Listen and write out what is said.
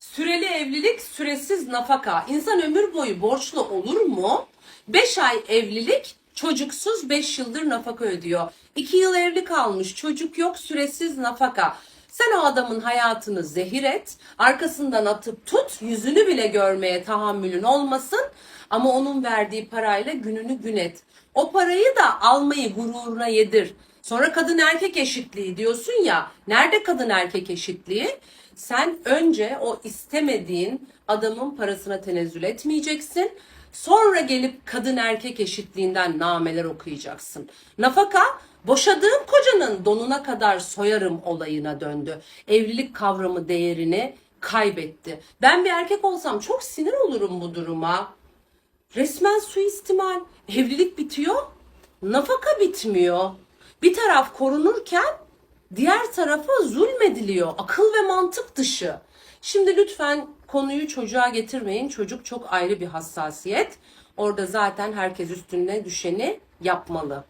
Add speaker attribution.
Speaker 1: Süreli evlilik, süresiz nafaka. İnsan ömür boyu borçlu olur mu? 5 ay evlilik, çocuksuz 5 yıldır nafaka ödüyor. 2 yıl evli kalmış, çocuk yok, süresiz nafaka. Sen o adamın hayatını zehir et, arkasından atıp tut, yüzünü bile görmeye tahammülün olmasın ama onun verdiği parayla gününü gün et. O parayı da almayı gururuna yedir. Sonra kadın erkek eşitliği diyorsun ya. Nerede kadın erkek eşitliği? Sen önce o istemediğin adamın parasına tenezzül etmeyeceksin. Sonra gelip kadın erkek eşitliğinden nameler okuyacaksın. Nafaka boşadığım kocanın donuna kadar soyarım olayına döndü. Evlilik kavramı değerini kaybetti. Ben bir erkek olsam çok sinir olurum bu duruma. Resmen suistimal. Evlilik bitiyor, nafaka bitmiyor. Bir taraf korunurken diğer tarafa zulmediliyor. Akıl ve mantık dışı. Şimdi lütfen konuyu çocuğa getirmeyin. Çocuk çok ayrı bir hassasiyet. Orada zaten herkes üstüne düşeni yapmalı.